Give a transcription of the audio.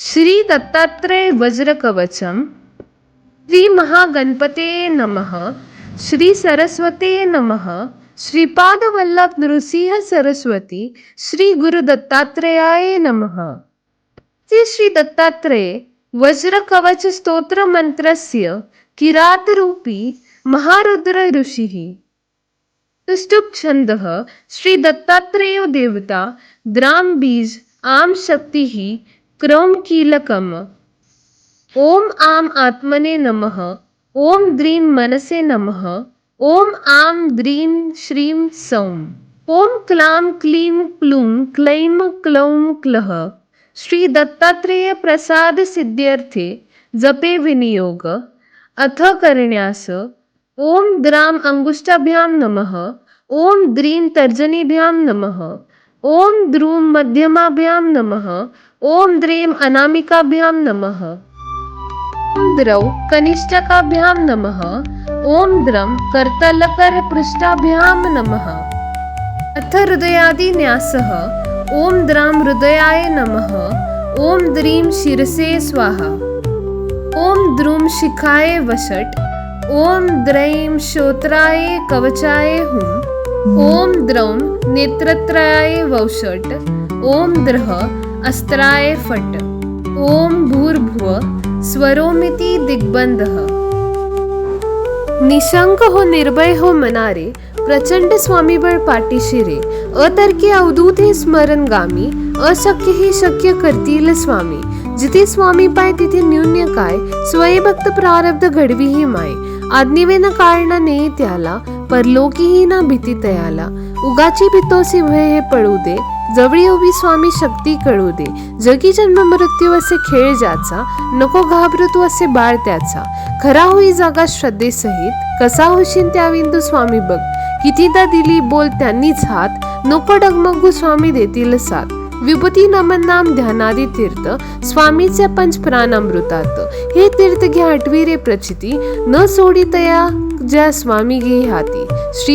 श्री दत्तात्रय वज्रकवचम श्री महागणपते नमः श्री सरस्वते नमः श्रीपादवल्लभ नृसिंह सरस्वती श्री गुरु दत्तात्रेयाय नमः। श्री श्री दत्तात्रेय वज्रकवच स्तोत्र मंत्रस्य किरातरूपी महारुद्र ऋषिः। तुष्टुप छंदः श्री दत्तात्रेयो देवता द्राम बीज आम शक्तिः क्रौम कीलकम। ओम आम आत्मने नमः। ओम द्रीं मनसे नमः। ओम आम द्रीं श्रीं सौम ओम क्लां क्लीं क्लूं क्लैं क्लौं क्लः। श्री दत्तात्रेय प्रसाद सिद्ध्यर्थे जपे विनियोग। अथ करण्यास। ओम द्राम अंगुष्ठाभ्याम नमः। ओम द्रीं तर्जनीभ्यां नमः। ओम द्रूं मध्यमाभ्यां नमः। ओम द्रीं अनामिकाभ्यां नमः। ओम द्रौ कनिष्ठकाभ्यां नमः। ओम द्रं कर्तलकरपृष्ठाभ्यां नमः। अथ हृदयादिन्यासः ॐ द्रां हृदयाय नमः। ॐ द्रीं शिरसे स्वाहा। ॐ द्रुं शिखाय वषट्। ॐ द्रैं श्रोत्राय कवचाय हुं। ॐ द्रौं नेत्रत्राय वौषट्। ॐ द्रः अस्त्राय फट। ओम भूर्भुव स्वरोमिति दिग्बंध निशंक हो निर्भय हो मनारे प्रचंड स्वामीबळ पाठीशी रे अतर्की अवधूत हे स्मरणगामी अशक्य हे शक्य करतील स्वामी। जिथे स्वामी पाय तिथे न्यून्य काय स्वयंभक्त प्रारब्ध घडवी ही माय। आज्ञेवेन काळना नेई त्याला परलोकीही ना भीती तयाला। उगाची भितोसी भय हे पळू दे. जवळी उभी स्वामी शक्ती कळू दे. जगी जन्म मृत्यू असे खेळ ज्याचा नको घाबरतू असे बाळ त्याचा. खरा होई जागा श्रद्धेसहित कसा होशीन त्या विंदू स्वामी बघ. कितीदा दिली बोल त्यांनीच हात नको डगमगू स्वामी देतील साथ. विभूती नमन नाम ध्यानादी तीर्थ स्वामीचे पंच प्राण अमृतात हे तीर्थ घ्या आठवी रे प्रचिती न सोडी तया ज्या स्वामी घे हाती. श्री